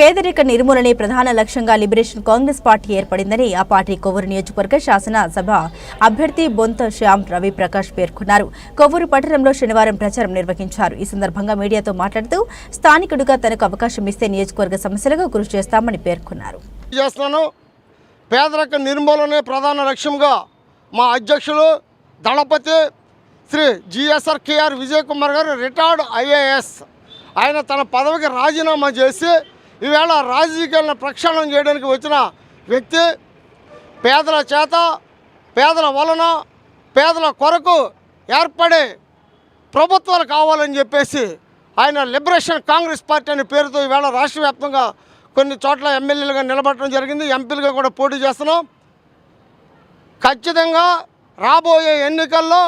పేదరిక నిర్మూలనే ప్రధాన లక్ష్యంగా లిబరేషన్ కాంగ్రెస్ పార్టీ ఏర్పడిందని ఆ పార్టీ కొవ్వూరు నియోజకవర్గ శాసనసభ అభ్యర్థి బొంత శ్యామ్ రవి ప్రకాష్ పేర్కొన్నారు. కొవ్వూరు పట్టణంలో శనివారం ప్రచారం నిర్వహించారు. ఈ సందర్భంగా మీడియాతో మాట్లాడుతూ స్థానికుడిగా తనకు అవకాశం ఇస్తే నియోజకవర్గ సమస్యలకు కృషి చేస్తామని పేర్కొన్నారు. చేస్తున్నాను. పేదరిక నిర్మూలనే ప్రధాన లక్ష్యంగా మా అధ్యక్షులు దళపతి శ్రీ జిఎస్ఆర్ కేఆర్ విజయ్ కుమార్ గారు రిటైర్డ్ ఐఏఎస్. ఆయన తన పదవికి రాజీనామా చేసి ఈవేళ రాజకీయాలను ప్రక్షాళన చేయడానికి వచ్చిన వ్యక్తి పేదల చేత పేదల వలన పేదల కొరకు ఏర్పడే ప్రభుత్వాలు కావాలని చెప్పేసి ఆయన లిబరేషన్ కాంగ్రెస్ పార్టీ అనే పేరుతో ఈవేళ రాష్ట్ర వ్యాప్తంగా కొన్ని చోట్ల ఎమ్మెల్యేలుగా నిలబడటం జరిగింది. ఎంపీలుగా కూడా పోటీ చేస్తున్నాం. ఖచ్చితంగా రాబోయే ఎన్నికల్లో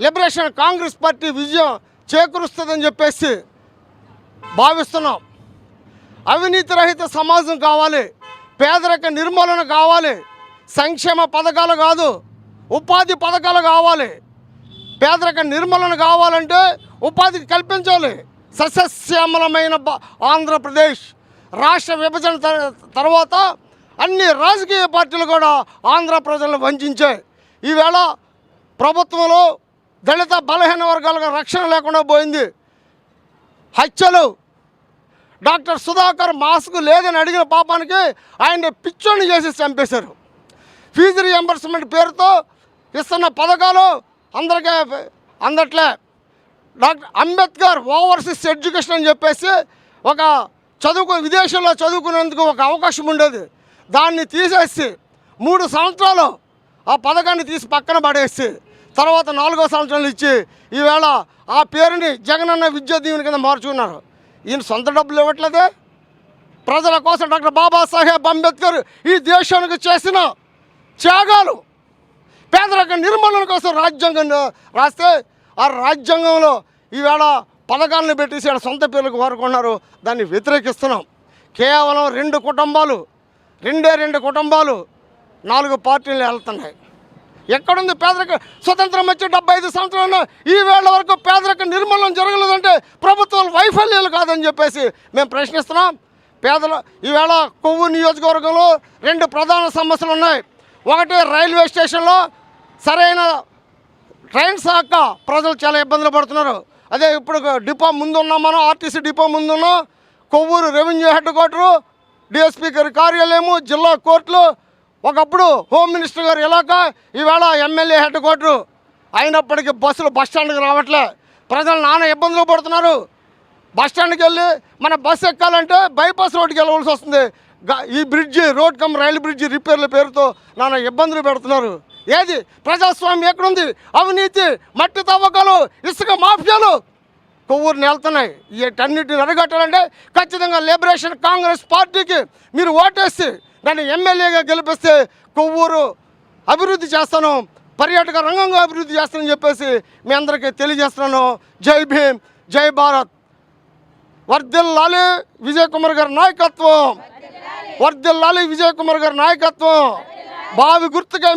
లిబరేషన్ కాంగ్రెస్ పార్టీ విజయం చేకూరుస్తుందని చెప్పేసి భావిస్తున్నాం. అవినీతి రహిత సమాజం కావాలి పేదరిక నిర్మూలన కావాలి సంక్షేమ పథకాలు కాదు ఉపాధి పథకాలు కావాలి. పేదరిక నిర్మూలన కావాలంటే ఉపాధి కల్పించాలి. సస్యశ్యామలమైన ఆంధ్రప్రదేశ్ రాష్ట్ర విభజన తర్వాత అన్ని రాజకీయ పార్టీలు కూడా ఆంధ్ర ప్రజలను వంచాయి. ఈవేళ ప్రభుత్వంలో దళిత బలహీన వర్గాలకు రక్షణ లేకుండా పోయింది. హత్యలు డాక్టర్ సుధాకర్ మాస్క్ లేదని అడిగిన పాపానికి ఆయన పిచ్చోని చేసి చంపేశారు. ఫీజు రియంబర్స్మెంట్ పేరుతో ఇస్తున్న పథకాలు అందరికీ అందట్లే. డాక్టర్ అంబేద్కర్ ఓవర్సీస్ ఎడ్యుకేషన్ అని చెప్పేసి ఒక చదువుకు విదేశాల్లో చదువుకునేందుకు ఒక అవకాశం ఉండేది. దాన్ని తీసేసి మూడు సంవత్సరాలు ఆ పథకాన్ని తీసి పక్కన పడేసి తర్వాత నాలుగో సంవత్సరాలు ఇచ్చి ఈవేళ ఆ పేరుని జగనన్న విద్యా దీవెని కింద మార్చుకున్నారు. ఈయన సొంత డబ్బులు ఇవ్వట్లేదే? ప్రజల కోసం డాక్టర్ బాబాసాహెబ్ అంబేద్కర్ ఈ దేశానికి చేసిన త్యాగాలు. పేదరిక నిర్మూలన కోసం రాజ్యాంగం రాస్తే ఆ రాజ్యాంగంలో ఈవేళ పథకాలను పెట్టేసి ఆడ సొంత పేర్లకు వారుకున్నారు దాన్ని వ్యతిరేకిస్తున్నాం. కేవలం రెండు కుటుంబాలు రెండే రెండు కుటుంబాలు నాలుగు పార్టీలు వెళ్తున్నాయి. ఎక్కడుంది పేదరిక? స్వతంత్రం వచ్చి డెబ్బై ఐదు సంవత్సరాలు ఈ వేళ వరకు పేదరిక నిర్మూలన జరగలేదంటే ప్రభుత్వాలు వైఫల్యాలు కాదని చెప్పేసి మేము ప్రశ్నిస్తున్నాం. పేదల ఈవేళ కొవ్వు నియోజకవర్గంలో రెండు ప్రధాన సమస్యలు ఉన్నాయి. ఒకటి రైల్వే స్టేషన్లో సరైన ట్రైన్ శాఖ ప్రజలు చాలా ఇబ్బందులు పడుతున్నారు. అదే ఇప్పుడు డిపో ముందున్నాం మనం RTC depot ముందున్నాం. Kovvur revenue head quarter DSP గారి కార్యాలయము జిల్లా కోర్టులు ఒకప్పుడు హోమ్ మినిస్టర్ గారు ఇలాక ఈవేళ ఎమ్మెల్యే హెడ్ క్వార్టరు అయినప్పటికీ బస్సులు బస్ స్టాండ్కి రావట్లే. ప్రజలు నానా ఇబ్బందులు పడుతున్నారు. బస్ స్టాండ్కి వెళ్ళి మన బస్సు ఎక్కాలంటే బైపాస్ రోడ్డుకి వెళ్ళవలసి వస్తుంది. ఈ bridge road cum rail bridge రిపేర్ల పేరుతో నానా ఇబ్బందులు పెడుతున్నారు. ఏది? ప్రజాస్వామ్యం ఎక్కడుంది? అవినీతి మట్టి తవ్వకాలు ఇసుక మాఫియాలు కొవ్వూరుని వెళ్తున్నాయి. వీటన్నిటిని అరగట్టాలంటే ఖచ్చితంగా లిబరేషన్ కాంగ్రెస్ పార్టీకి మీరు ఓటేసి నన్ను ఎమ్మెల్యేగా గెలిపిస్తే కొవ్వూరు అభివృద్ధి చేస్తాను పర్యాటక రంగంగా అభివృద్ధి చేస్తానని చెప్పేసి మీ అందరికీ తెలియజేస్తున్నాను. జై భీమ్ జై భారత్. వర్దిల్లాలి విజయ్ కుమార్ గారి నాయకత్వం. వర్దిల్లాలి విజయ్ కుమార్ గారి నాయకత్వం. బావి గుర్తుగా